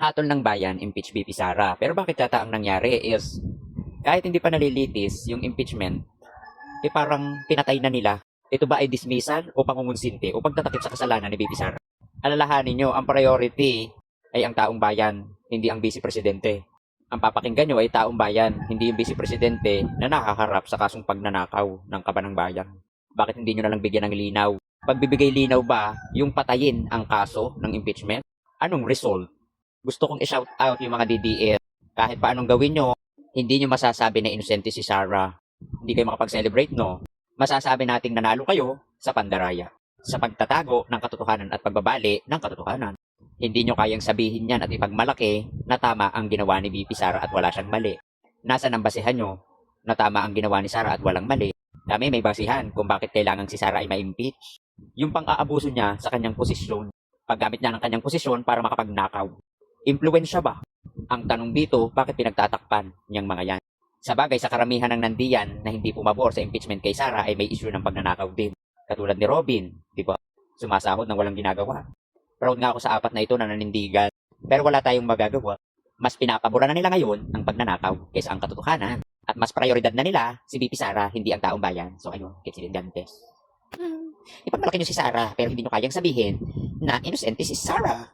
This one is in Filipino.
hatol ng bayan, impeach BP Sara. Pero bakit yata ang nangyari is, kahit hindi pa nalilitis yung impeachment, eh parang pinatay na nila. Ito ba ay dismissal o pangungunsinte o pagtatakip sa kasalanan ni BP Sara? Alalahanin nyo, ang priority ay ang taong bayan, hindi ang vice presidente. Ang papakinggan nyo ay taong bayan, hindi yung vice presidente na nakaharap sa kasong pagnanakaw ng kabanang bayan. Bakit hindi nyo na lang bigyan ng linaw? Pagbibigay linaw ba yung patayin ang kaso ng impeachment? Anong result? Gusto kong i-shout out yung mga DDS. Kahit pa anong gawin nyo, hindi nyo masasabi na inosente si Sarah. Hindi kayo makapag-celebrate, no? Masasabi nating nanalo kayo sa pandaraya. Sa pagtatago ng katotohanan at pagbabali ng katotohanan. Hindi nyo kayang sabihin yan at ipagmalaki na tama ang ginawa ni BP Sara at wala siyang mali. Nasaan ang basihan nyo na tama ang ginawa ni Sara at walang mali? Kami may basihan kung bakit kailangan si Sara ay ma-impeach. Yung pang-aabuso niya sa kanyang posisyon. Paggamit niya ng kanyang posisyon para makapagnakaw. Impluensya ba? Ang tanong dito, bakit pinagtatakpan niyang mga yan? Sa bagay, sa karamihan ng nandiyan na hindi pumabor sa impeachment kay Sara ay may issue ng pagnanakaw din. Katulad ni Robin, di ba? Sumasahod ng walang ginagawa. Proud nga ako sa apat na ito na nanindigan. Pero wala tayong magagawa. Mas pinapaboran na nila ngayon ang pagnanakaw kaysa ang katotohanan. At mas prioridad na nila si BP Sara, hindi ang taong bayan. So ayun, Kitsilindante. Hmm. Ipagmalaki niyo si Sara, pero hindi niyo kayang sabihin na inosente si Sara.